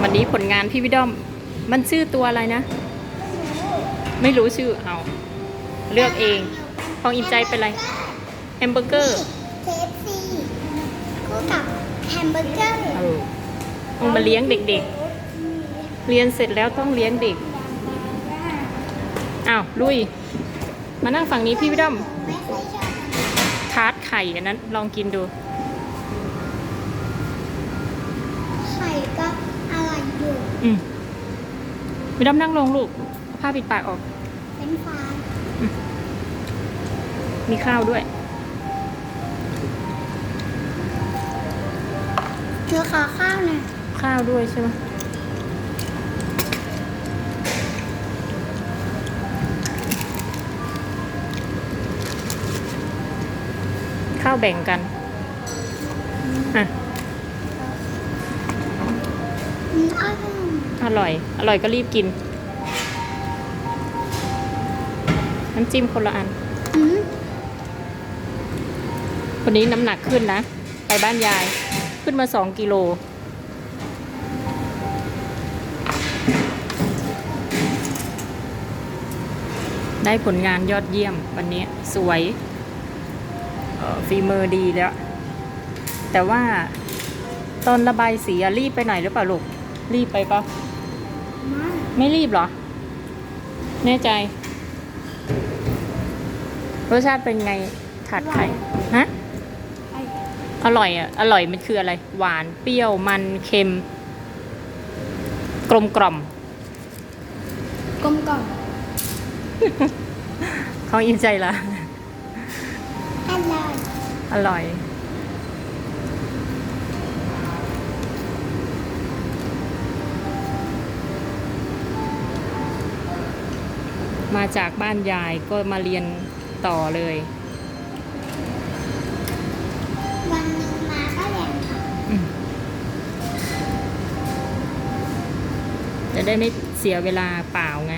วันนี้ผลงานพี่วิดอม มันชื่อตัวอะไรนะ ไม่รู้ชื่อเอา เลือกเองของอิมใจเป็นอะไรแฮมเบอร์เกอร์เคฟซีคู่กับแฮมเบอร์เกอร์เออต้องมาเลี้ยงเด็กๆ เรียนเสร็จแล้วต้องเลี้ยงเด็กอ้าวลุย มานั่งฝั่งนี้พี่วิดอมไม่ค่อยชอบทาร์ตไข่อันนั้นลองกินดู ไข่ก็อร่อย อยู่อืมวิดอมนั่งลงลูกเอาผ้าปิดปากออก เป็นฟ้ามีข้าวด้วยเธอขอข้าวหน่อยข้าวด้วยใช่ไหมข้าวแบ่งกันอะ อร่อยอร่อย อร่อยก็รีบกิน น้ำจิ้มคนละอันอืมคนนี้น้ำหนักขึ้นนะ ไปบ้านยาย ขึ้นมาสองกิโลได้ผลงานยอดเยี่ยมวันนี้สวยเอ่อฝีมือดีแล้ว แต่ว่าตอนระบายสีอะรีบไปหน่อยหรือเปล่าลูก รีบไปปะมา ไม่รีบเหรอ แน่ใจ รสชาติเป็นไงถัดไข่ฮะไอ้อร่อยอะ อร่อยมันคืออะไร หวานเปรี้ยวมันเค็ม กลมกล่อม กลมกล่อมเขาอิ่มใจละอร่อย อร่อย มาจากบ้านยายก็มาเรียนต่อเลย วันหนึงมาก็เรียนค่ะอืมจะได้ไม่เสียเวลาเปล่าไง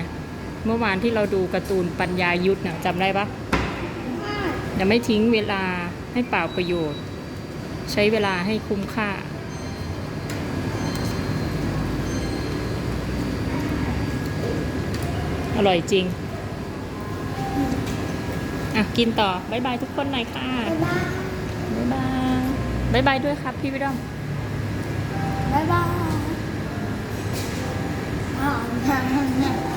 เมื่อวานที่เราดูการ์ตูนปัญญายุทธนะจำได้ปะอย่าไม่ทิ้งเวลาให้เปล่าประโยชน์ ใช้เวลาให้คุ้มค่าอร่อยจริง อะ กินต่อบายบายทุกคนหน่อยค่ะบายบายบ๊ายบายบายบายด้วยครับพี่วิดอมบ๊ายบาย